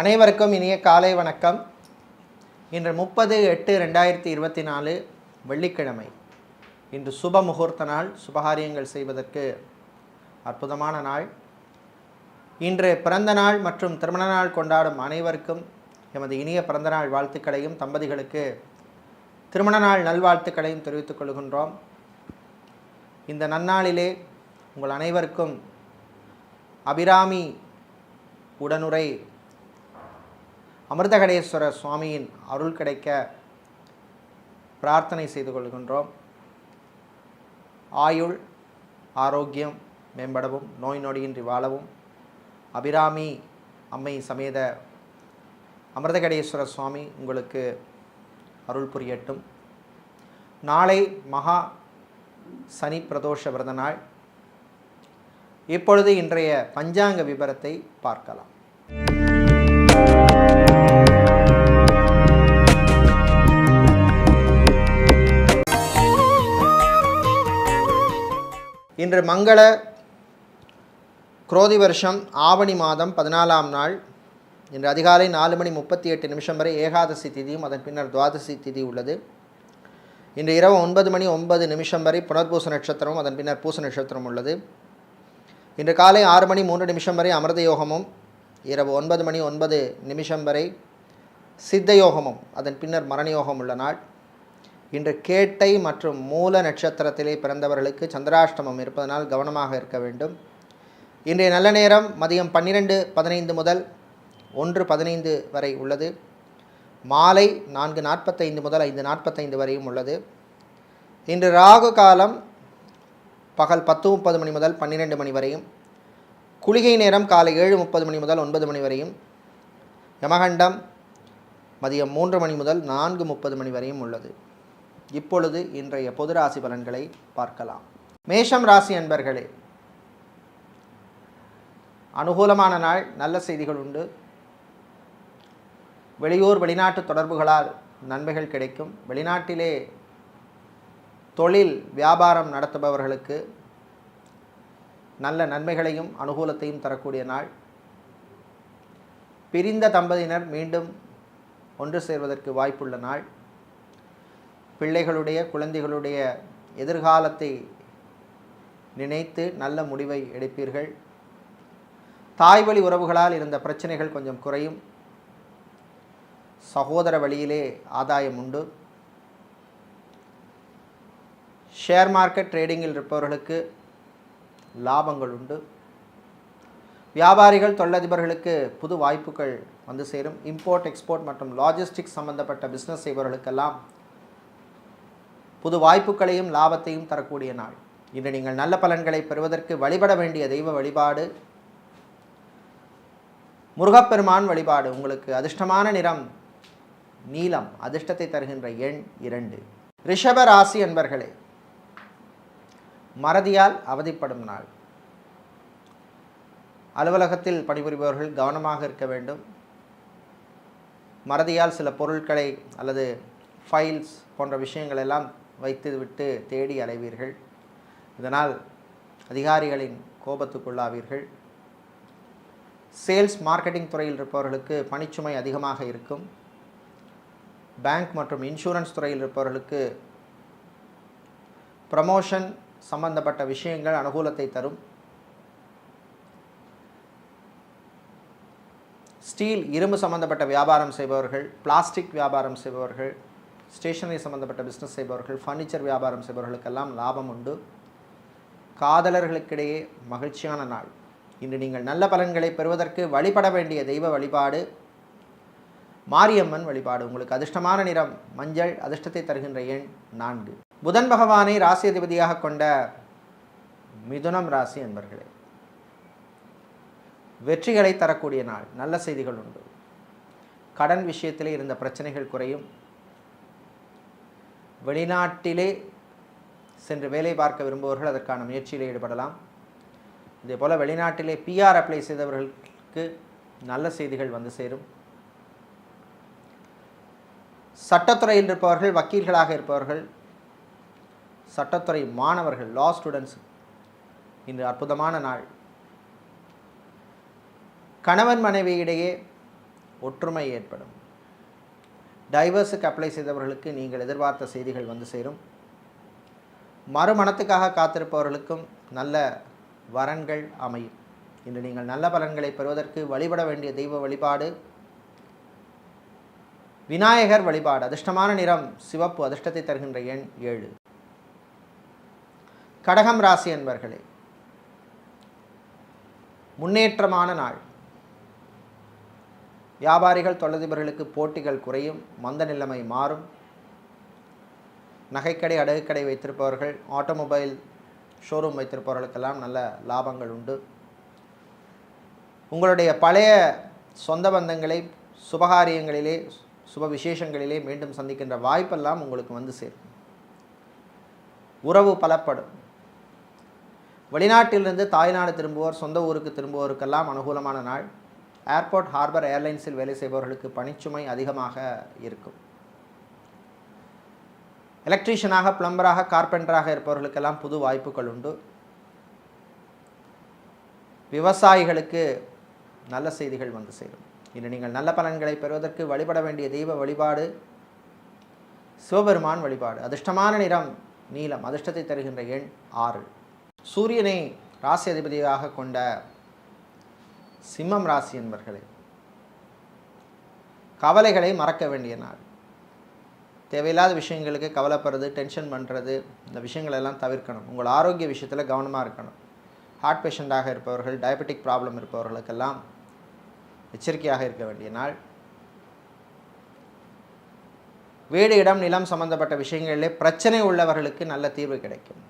அனைவருக்கும் இனிய காலை வணக்கம். இன்று முப்பது எட்டு ரெண்டாயிரத்தி இருபத்தி நாலு வெள்ளிக்கிழமை. இன்று சுப முகூர்த்த நாள் சுபகாரியங்கள் செய்வதற்கு அற்புதமான நாள். இன்று பிறந்த நாள் மற்றும் திருமண நாள் கொண்டாடும் அனைவருக்கும் எமது இனிய பிறந்த நாள் வாழ்த்துக்களையும் தம்பதிகளுக்கு திருமண நாள் நல்வாழ்த்துக்களையும் தெரிவித்துக் கொள்கின்றோம். இந்த நன்னாளிலே உங்கள் அனைவருக்கும் அபிராமி உடனுரை அமிர்தகடேஸ்வர சுவாமியின் அருள் கிடைக்க பிரார்த்தனை செய்து கொள்கின்றோம். ஆயுள் ஆரோக்கியம் மேம்படவும் நோய் நொடியின்றி வாழவும். அபிராமி அம்மை சமேத அமிர்தகடேஸ்வர சுவாமி உங்களுக்கு அருள் புரியட்டும். நாளை மகா சனி பிரதோஷ விரத நாள். இப்பொழுது இன்றைய பஞ்சாங்க விபரத்தை பார்க்கலாம். இன்று மங்கள குரோதி வருஷம் ஆவணி மாதம் பதினாலாம் நாள். இன்று அதிகாலை நாலு மணி முப்பத்தி எட்டு நிமிஷம் வரை ஏகாதசி திதியும் அதன் பின்னர் துவாதசி திதி உள்ளது. இன்று இரவு ஒன்பது மணி ஒன்பது நிமிஷம் வரை புனர்பூச நட்சத்திரமும் அதன் பின்னர் பூச நட்சத்திரம் உள்ளது. இன்று காலை ஆறு மணி மூன்று நிமிஷம் வரை அமிர்த யோகமும் இரவு ஒன்பது மணி ஒன்பது நிமிஷம் வரை சித்த யோகமும் அதன் பின்னர் மரணயோகம் உள்ள நாள். இன்று கேட்டை மற்றும் மூல நட்சத்திரத்திலே பிறந்தவர்களுக்கு சந்திராஷ்டமம் இருப்பதனால் கவனமாக இருக்க வேண்டும். இன்றைய நல்ல நேரம் மதியம் பன்னிரெண்டு பதினைந்து முதல் ஒன்று பதினைந்து வரை உள்ளது. மாலை நான்கு நாற்பத்தைந்து முதல் ஐந்து நாற்பத்தைந்து வரையும் உள்ளது. இன்று ராகு காலம் பகல் பத்து முப்பது மணி முதல் பன்னிரெண்டு மணி வரையும். குளிகை நேரம் காலை ஏழு முப்பது மணி முதல் ஒன்பது மணி வரையும். யமகண்டம் மதியம் மூன்று மணி முதல் நான்கு முப்பது மணி வரையும் உள்ளது. இப்பொழுது இன்றைய பொது ராசி பலன்களை பார்க்கலாம். மேஷம் ராசி அன்பர்களே அனுகூலமான நாள் நல்ல செய்திகள் உண்டு. வெளியூர் வெளிநாட்டு தொடர்புகளால் நன்மைகள் கிடைக்கும். வெளிநாட்டிலே தொழில் வியாபாரம் நடத்துபவர்களுக்கு நல்ல நன்மைகளையும் அனுகூலத்தையும் தரக்கூடிய நாள். பிரிந்த தம்பதியினர் மீண்டும் ஒன்று சேர்வதற்கு வாய்ப்புள்ள நாள். பிள்ளைகளுடைய குழந்தைகளுடைய எதிர்காலத்தை நினைத்து நல்ல முடிவை எடுப்பீர்கள். தாய் வழி உறவுகளால் இருந்த பிரச்சனைகள் கொஞ்சம் குறையும். சகோதர வழியிலே ஆதாயம் உண்டு. ஷேர் மார்க்கெட் ட்ரேடிங்கில் இருப்பவர்களுக்கு லாபங்கள் உண்டு. வியாபாரிகள் தொழிலதிபர்களுக்கு புது வாய்ப்புகள் வந்து சேரும். இம்போர்ட் எக்ஸ்போர்ட் மற்றும் லாஜிஸ்டிக்ஸ் சம்பந்தப்பட்ட பிஸ்னஸ் செய்பவர்களுக்கெல்லாம் புது வாய்ப்புகளையும் லாபத்தையும் தரக்கூடிய நாள். இன்று நீங்கள் நல்ல பலன்களை பெறுவதற்கு வழிபட வேண்டிய தெய்வ வழிபாடு முருகப்பெருமான் வழிபாடு உங்களுக்கு அதிர்ஷ்டமான நிறம் நீலம் அதிர்ஷ்டத்தை தருகின்ற எண் இரண்டு. ரிஷப ராசி என்பர்களே மறதியால் அவதிப்படும் நாள். அலுவலகத்தில் பணிபுரிபவர்கள் கவனமாக இருக்க வேண்டும். மறதியால் சில பொருட்களை அல்லது ஃபைல்ஸ் போன்ற விஷயங்கள் எல்லாம் வைத்துவிட்டு தேடி அலைவீர்கள். இதனால் அதிகாரிகளின் கோபத்துக்குள்ளாவீர்கள். சேல்ஸ் மார்க்கெட்டிங் துறையில் இருப்பவர்களுக்கு பணிச்சுமை அதிகமாக இருக்கும். பேங்க் மற்றும் இன்சூரன்ஸ் துறையில் இருப்பவர்களுக்கு ப்ரமோஷன் சம்பந்தப்பட்ட விஷயங்கள் அனுகூலத்தை தரும். ஸ்டீல் இரும்பு சம்பந்தப்பட்ட வியாபாரம் செய்பவர்கள் பிளாஸ்டிக் வியாபாரம் செய்பவர்கள் ஸ்டேஷனரி சம்பந்தப்பட்ட பிஸ்னஸ் செய்பவர்கள் ஃபர்னிச்சர் வியாபாரம் செய்பவர்களுக்கெல்லாம் லாபம் உண்டு. காதலர்களுக்கிடையே மகிழ்ச்சியான நாள். இன்று நீங்கள் நல்ல பலன்களை பெறுவதற்கு வழிபட வேண்டிய தெய்வ வழிபாடு மாரியம்மன் வழிபாடு. உங்களுக்கு அதிர்ஷ்டமான நிறம் மஞ்சள் அதிர்ஷ்டத்தை தருகின்ற எண் நான்கு. புதன் பகவானை ராசி அதிபதியாக கொண்ட மிதுனம் ராசி என்பர்களே வெற்றிகளை தரக்கூடிய நாள். நல்ல செய்திகள் உண்டு. கடன் விஷயத்திலே இருந்த பிரச்சனைகள் குறையும். வெளிநாட்டிலே சென்று வேலை பார்க்க விரும்புபவர்கள் அதற்கான முயற்சியில் ஈடுபடலாம். இதே போல் வெளிநாட்டிலே பிஆர் அப்ளை செய்தவர்களுக்கு நல்ல செய்திகள் வந்து சேரும். சட்டத்துறையில் இருப்பவர்கள் வக்கீல்களாக இருப்பவர்கள் சட்டத்துறை மாணவர்கள் லா ஸ்டூடெண்ட்ஸ் இன்று அற்புதமான நாள். கணவன் மனைவியிடையே ஒற்றுமை ஏற்படும். டைவர்ஸுக்கு அப்ளை செய்தவர்களுக்கு நீங்கள் எதிர்பார்த்த செய்திகள் வந்து சேரும். மறுமணத்துக்காக காத்திருப்பவர்களுக்கும் நல்ல வரன்கள் அமையும். இன்று நீங்கள் நல்ல பலன்களை பெறுவதற்கு வழிபட வேண்டிய தெய்வ வழிபாடு விநாயகர் வழிபாடு அதிர்ஷ்டமான நிறம் சிவப்பு அதிர்ஷ்டத்தை தருகின்ற எண் ஏழு. கடகம் ராசி என்பர்களே முன்னேற்றமான நாள். வியாபாரிகள் தொழிலதிபர்களுக்கு போட்டிகள் குறையும் மந்த நிலைமை மாறும். நகைக்கடை அடகுக்கடை வைத்திருப்பவர்கள் ஆட்டோமொபைல் ஷோரூம் வைத்திருப்பவர்களுக்கெல்லாம் நல்ல லாபங்கள் உண்டு. உங்களுடைய பழைய சொந்த பந்தங்களை சுபகாரியங்களிலே சுப விசேஷங்களிலே மீண்டும் சந்திக்கின்ற வாய்ப்பெல்லாம் உங்களுக்கு வந்து சேரும். உறவு பலப்படும். வெளிநாட்டிலிருந்து தாய்நாடு திரும்புவோர் சொந்த ஊருக்கு திரும்புவோருக்கெல்லாம் அனுகூலமான நாள். ஏர்போர்ட் ஹார்பர் ஏர்லைன்ஸில் வேலை செய்பவர்களுக்கு பணிச்சுமை அதிகமாக இருக்கும். எலக்ட்ரீஷியனாக பிளம்பராக கார்பெண்டராக இருப்பவர்களுக்கெல்லாம் புது வாய்ப்புகள் உண்டு. விவசாயிகளுக்கு நல்ல செய்திகள் வந்து சேரும். இன்று நீங்கள் நல்ல பலன்களை பெறுவதற்கு வழிபட வேண்டிய தெய்வ வழிபாடு சிவபெருமான் வழிபாடு அதிர்ஷ்டமான நிறம் நீலம் அதிர்ஷ்டத்தை தருகின்ற எண் ஆறு. சூரியனை ராசி அதிபதியாக கொண்ட சிம்மம் ராசி என்பர்களே கவலைகளை மறக்க வேண்டிய நாள். தேவையில்லாத விஷயங்களுக்கு கவலைப்படுறது டென்ஷன் பண்ணுறது இந்த விஷயங்கள் எல்லாம் தவிர்க்கணும். உங்கள் ஆரோக்கிய விஷயத்தில் கவனமாக இருக்கணும். ஹார்ட் பேஷண்ட்டாக இருப்பவர்கள் டயபெட்டிக் ப்ராப்ளம் இருப்பவர்களுக்கெல்லாம் எச்சரிக்கையாக இருக்க வேண்டிய நாள். வீடு இடம் நிலம் சம்பந்தப்பட்ட விஷயங்களிலே பிரச்சனை உள்ளவர்களுக்கு நல்ல தீர்வு கிடைக்கும்.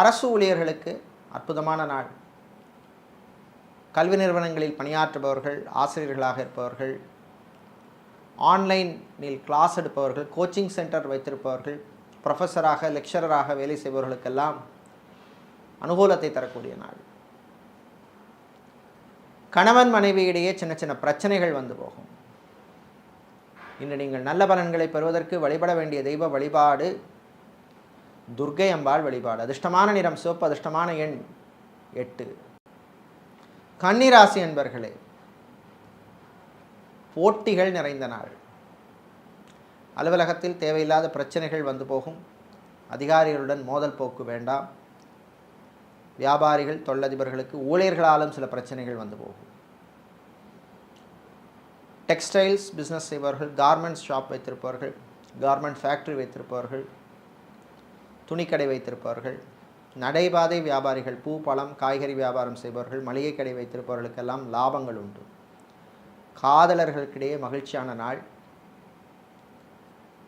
அரசு ஊழியர்களுக்கு அற்புதமான நாள். கல்வி நிறுவனங்களில் பணியாற்றுபவர்கள் ஆசிரியர்களாக இருப்பவர்கள் ஆன்லைனில் கிளாஸ் எடுப்பவர்கள் கோச்சிங் சென்டர் வைத்திருப்பவர்கள் ப்ரொஃபஸராக லெக்சரராக வேலை செய்பவர்களுக்கெல்லாம் அனுகூலத்தை தரக்கூடிய நாள். கணவன் மனைவியிடையே சின்ன சின்ன பிரச்சனைகள் வந்து போகும். இன்று நீங்கள் நல்ல பலன்களை பெறுவதற்கு வழிபட வேண்டிய தெய்வ வழிபாடு துர்க்கை அம்பாள் வழிபாடு. அதிர்ஷ்டமான நிறம் சிவப்பு அதிர்ஷ்டமான எண் எட்டு. கன்னிராசி என்பர்களே போட்டிகள் நிறைந்த நாள். அலுவலகத்தில் தேவையில்லாத பிரச்சனைகள் வந்து போகும். அதிகாரிகளுடன் மோதல் போக்கு வேண்டாம். வியாபாரிகள் தொழிலதிபர்களுக்கு ஊழியர்களாலும் சில பிரச்சனைகள் வந்து போகும். டெக்ஸ்டைல்ஸ் பிஸ்னஸ் செய்பவர்கள் கார்மெண்ட்ஸ் ஷாப் வைத்திருப்பவர்கள் கார்மெண்ட் ஃபேக்ட்ரி வைத்திருப்பவர்கள் துணிக்கடை வைத்திருப்பவர்கள் நடைபாதை வியாபாரிகள் பூ பழம் காய்கறி வியாபாரம் செய்பவர்கள் மளிகை கடை வைத்திருப்பவர்களுக்கெல்லாம் லாபங்கள் உண்டு. காதலர்களுக்கிடையே மகிழ்ச்சியான நாள்.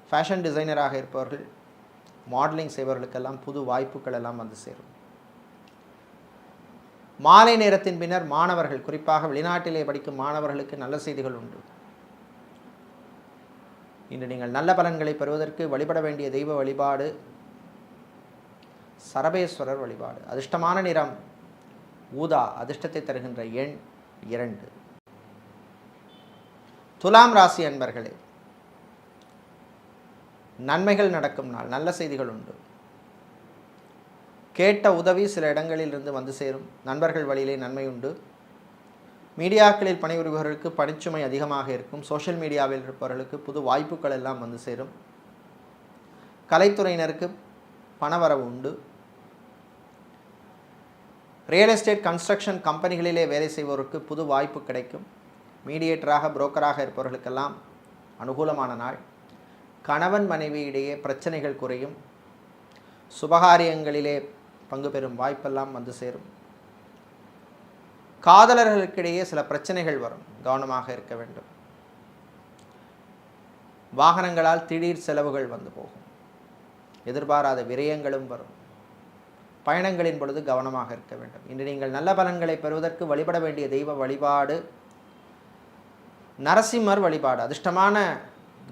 ஃபேஷன் டிசைனராக இருப்பவர்கள் மாடலிங் செய்பவர்களுக்கெல்லாம் புது வாய்ப்புகள் எல்லாம் வந்து சேரும். மாலை நேரத்தின் பின்னர் மாணவர்கள் குறிப்பாக வெளிநாட்டிலே படிக்கும் மாணவர்களுக்கு நல்ல செய்திகள் உண்டு. இன்று நீங்கள் நல்ல பலன்களை பெறுவதற்கு வழிபட வேண்டிய தெய்வ வழிபாடு சரபேஸ்வரர் வழிபாடு. அதிர்ஷ்டமான நிறம் ஊதா அதிர்ஷ்டத்தை தருகின்ற எண் இரண்டு. துலாம் ராசி அன்பர்களே நன்மைகள் நடக்கும் நாள் நல்ல செய்திகள் உண்டு. கேட்ட உதவி சில இடங்களிலிருந்து வந்து சேரும். நண்பர்கள் வழியிலே நன்மை உண்டு. மீடியாக்களில் பணிபுரிபவர்களுக்கு பணிச்சுமை அதிகமாக இருக்கும். சோஷியல் மீடியாவில் இருப்பவர்களுக்கு புது வாய்ப்புகள் எல்லாம் வந்து சேரும். கலைத்துறையினருக்கு பணவரவு உண்டு. ரியல் எஸ்டேட் கன்ஸ்ட்ரக்ஷன் கம்பெனிகளிலே வேலை செய்வோருக்கு புது வாய்ப்பு கிடைக்கும். மீடியேட்டராக புரோக்கராக இருப்பவர்களுக்கெல்லாம் அனுகூலமான நாள். கணவன் மனைவி இடையே பிரச்சனைகள் குறையும். சுபகாரியங்களிலே பங்கு பெறும் வாய்ப்பெல்லாம் வந்து சேரும். காதலர்களுக்கிடையே சில பிரச்சனைகள் வரும். கவனமாக இருக்க வேண்டும். வாகனங்களால் திடீர் செலவுகள் வந்து போகும். எதிர்பாராத விரயங்களும் வரும். பயணங்களின் பொழுது கவனமாக இருக்க வேண்டும். இன்று நீங்கள் நல்ல பலன்களை பெறுவதற்கு வழிபட வேண்டிய தெய்வ வழிபாடு நரசிம்மர் வழிபாடு அதிர்ஷ்டமான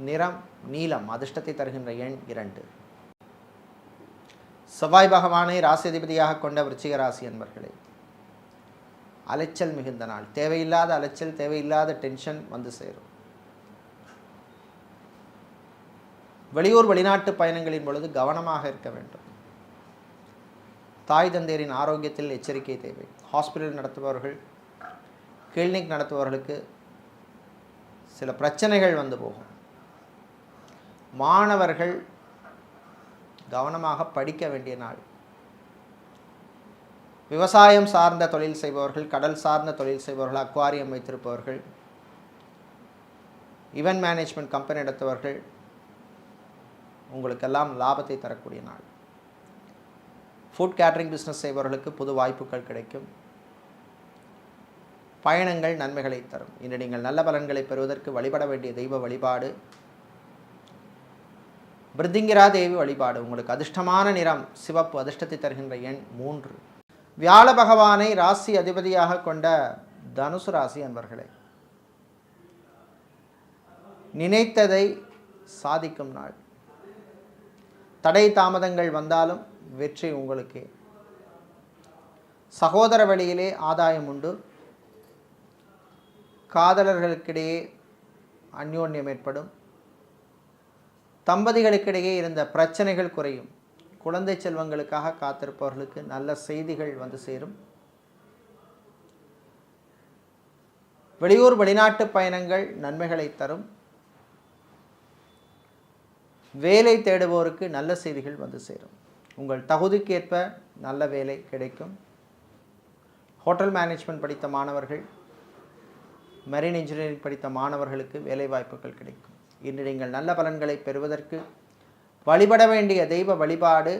நிறம் நீலம் அதிர்ஷ்டத்தை தருகின்ற எண் இரண்டு. செவ்வாய் பகவானை ராசிதிபதியாக கொண்ட விருச்சிக ராசி என்பர்களே அலைச்சல் மிகுந்த நாள். தேவையில்லாத அலைச்சல் தேவையில்லாத டென்ஷன் வந்து சேரும். வெளியூர் வெளிநாட்டு பயணங்களின் பொழுது கவனமாக இருக்க வேண்டும். தாய் தந்தையரின் ஆரோக்கியத்தில் எச்சரிக்கை தேவை. ஹாஸ்பிட்டல் நடத்துபவர்கள் கிளினிக் நடத்துபவர்களுக்கு சில பிரச்சனைகள் வந்து போகும். மாணவர்கள் கவனமாக படிக்க வேண்டிய நாள். விவசாயம் சார்ந்த தொழில் செய்பவர்கள் கடல் சார்ந்த தொழில் செய்பவர்கள் அக்வாரியம் வைத்திருப்பவர்கள் ஈவென்ட் மேனேஜ்மெண்ட் கம்பெனி நடத்துவர்கள் உங்களுக்கெல்லாம் லாபத்தை தரக்கூடிய நாள். ஃபுட் கேட்ரிங் பிஸ்னஸ் செய்பவர்களுக்கு புது வாய்ப்புகள் கிடைக்கும். பயணங்கள் நன்மைகளை தரும். இன்று நீங்கள் நல்ல பலன்களை பெறுவதற்கு வழிபட வேண்டிய தெய்வ வழிபாடு. பிருத்திங்கிரா தேவி வழிபாடு. உங்களுக்கு அதிர்ஷ்டமான நிறம் சிவப்பு அதிர்ஷ்டத்தை தருகின்ற எண் மூன்று. வியாழ பகவானை ராசி அதிபதியாக கொண்ட தனுசு ராசி அன்பர்களே நினைத்ததை சாதிக்கும் நாள். தடை தாமதங்கள் வந்தாலும் வெற்றி உங்களுக்கே. சகோதர வழியிலே ஆதாயம் உண்டு. காதலர்களுக்கிடையே அந்யோன்யம் ஏற்படும். தம்பதிகளுக்கிடையே இருந்த பிரச்சனைகள் குறையும். குழந்தை செல்வங்களுக்காக காத்திருப்பவர்களுக்கு நல்ல செய்திகள் வந்து சேரும். வெளியூர் வெளிநாட்டு பயணங்கள் நன்மைகளை தரும். வேலை தேடுவோருக்கு நல்ல செய்திகள் வந்து சேரும். உங்கள் தகுதிக்கேற்ப நல்ல வேலை கிடைக்கும். ஹோட்டல் மேனேஜ்மெண்ட் படித்த மாணவர்கள் மெரின் இன்ஜினியரிங் படித்த மாணவர்களுக்கு வேலைவாய்ப்புகள் கிடைக்கும். இன்று நீங்கள் நல்ல பலன்களை பெறுவதற்கு வழிபட வேண்டிய தெய்வ வழிபாடு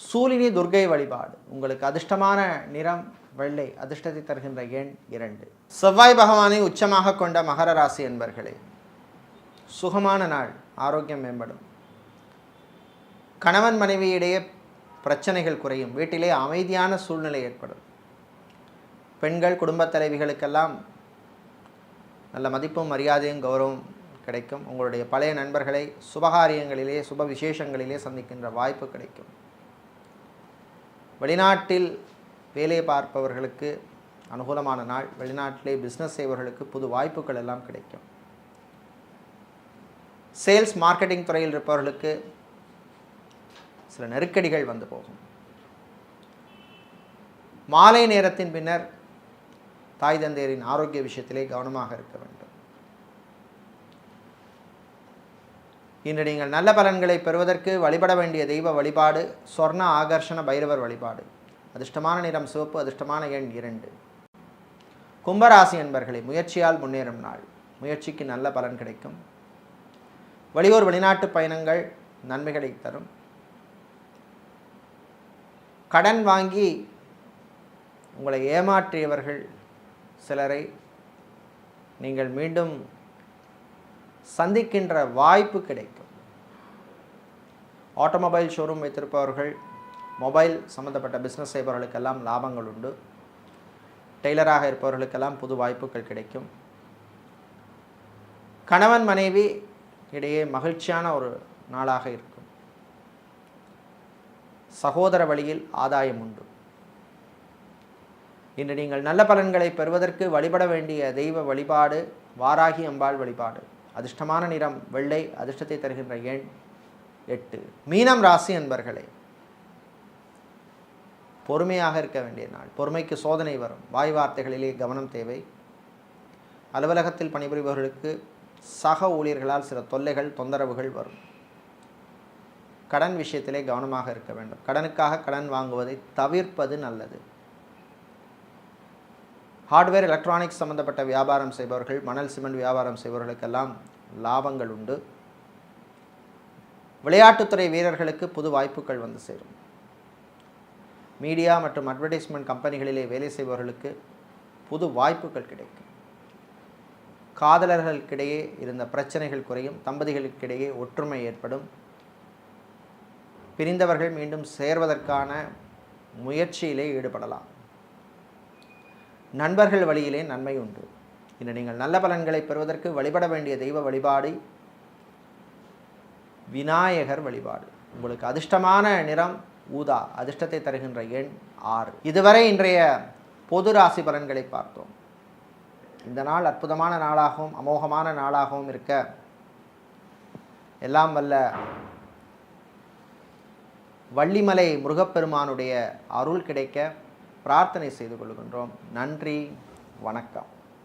சூலினி துர்கை வழிபாடு. உங்களுக்கு அதிர்ஷ்டமான நிறம் வெள்ளை அதிர்ஷ்டத்தை தருகின்ற எண் இரண்டு. செவ்வாய் பகவானை உச்சமாக கொண்ட மகர ராசி என்பர்களே சுகமான நாள் ஆரோக்கியம் மேம்படும். கணவன் மனைவியிடையே பிரச்சனைகள் குறையும். வீட்டிலே அமைதியான சூழ்நிலை ஏற்படும். பெண்கள் குடும்பத் தலைவிகளுக்கெல்லாம் நல்ல மதிப்பும் மரியாதையும் கௌரவம் கிடைக்கும். உங்களுடைய பழைய நண்பர்களை சுபகாரியங்களிலே சுப விசேஷங்களிலே சந்திக்கின்ற வாய்ப்பு கிடைக்கும். வெளிநாட்டில் வேலை பார்ப்பவர்களுக்கு அனுகூலமான நாள். வெளிநாட்டிலே பிஸ்னஸ் செய்பவர்களுக்கு புது வாய்ப்புகள் எல்லாம் கிடைக்கும். சேல்ஸ் மார்க்கெட்டிங் துறையில் இருப்பவர்களுக்கு சில நெருக்கடிகள் வந்து போகும். மாலை நேரத்தின் பின்னர் தாய் தந்தையரின் ஆரோக்கிய விஷயத்திலே கவனமாக இருக்க வேண்டும். இன்று நீங்கள் நல்ல பலன்களை பெறுவதற்கு வழிபட வேண்டிய தெய்வ வழிபாடு சொர்ண ஆகர்ஷண பைரவர் வழிபாடு. அதிர்ஷ்டமான நிறம் சிவப்பு அதிர்ஷ்டமான எண் இரண்டு. கும்பராசி என்பர்களை முயற்சியால் முன்னேறும் நாள். முயற்சிக்கு நல்ல பலன் கிடைக்கும். வெளியூர் வெளிநாட்டு பயணங்கள் நன்மைகளை தரும். கடன் வாங்கி உங்களை ஏமாற்றியவர்கள் சிலரை நீங்கள் மீண்டும் சந்திக்கின்ற வாய்ப்பு கிடைக்கும். ஆட்டோமொபைல் ஷோரூம் வைத்திருப்பவர்கள் மொபைல் சம்மந்தப்பட்ட பிஸ்னஸ் செய்பவர்களுக்கெல்லாம் லாபங்கள் உண்டு. டெய்லராக இருப்பவர்களுக்கெல்லாம் புது வாய்ப்புகள் கிடைக்கும். கணவன் மனைவி இடையே மகிழ்ச்சியான ஒரு நாளாக இருக்கும். சகோதர வழியில் ஆதாயம் உண்டு. இன்று நீங்கள் நல்ல பலன்களை பெறுவதற்கு வழிபட வேண்டிய தெய்வ வழிபாடு வாராகி அம்பாள் வழிபாடு. அதிர்ஷ்டமான நிறம் வெள்ளை அதிர்ஷ்டத்தை தருகின்ற எண் எட்டு. மீனம் ராசி என்பர்களே பொறுமையாக இருக்க வேண்டிய நாள். பொறுமைக்கு சோதனை வரும். வாய் வார்த்தைகளிலே கவனம் தேவை. அலுவலகத்தில் பணிபுரிபவர்களுக்கு சக ஊழியர்களால் சில தொல்லைகள் தொந்தரவுகள் வரும். கடன் விஷயத்திலே கவனமாக இருக்க வேண்டும். கடனுக்காக கடன் வாங்குவதை தவிர்ப்பது நல்லது. ஹார்ட்வேர் எலக்ட்ரானிக்ஸ் சம்பந்தப்பட்ட வியாபாரம் செய்பவர்கள் மணல் சிமெண்ட் வியாபாரம் செய்பவர்களுக்கெல்லாம் லாபங்கள் உண்டு. விளையாட்டுத்துறை வீரர்களுக்கு புது வாய்ப்புகள் வந்து சேரும். மீடியா மற்றும் அட்வர்டைஸ்மெண்ட் கம்பெனிகளிலே வேலை செய்பவர்களுக்கு புது வாய்ப்புகள் கிடைக்கும். காதலர்களுக்கிடையே இருந்த பிரச்சனைகள் குறையும் தம்பதிகளுக்கிடையே ஒற்றுமை ஏற்படும். பிரிந்தவர்கள் மீண்டும் சேர்வதற்கான முயற்சியிலே ஈடுபடலாம். நண்பர்கள் வழியிலே நன்மை உண்டு. இன்று நீங்கள் நல்ல பலன்களை பெறுவதற்கு வழிபட வேண்டிய தெய்வ வழிபாடு விநாயகர் வழிபாடு. உங்களுக்கு அதிர்ஷ்டமான நிறம் ஊதா அதிர்ஷ்டத்தை தருகின்ற எண் ஆறு. இதுவரை இன்றைய பொது ராசி பலன்களை பார்த்தோம். இந்த நாள் அற்புதமான நாளாகவும் அமோகமான நாளாகவும் இருக்க எல்லாம் வல்ல வள்ளிமலை முருகப்பெருமானுடைய அருள் கிடைக்க பிரார்த்தனை செய்து கொள்கின்றோம். நன்றி வணக்கம்.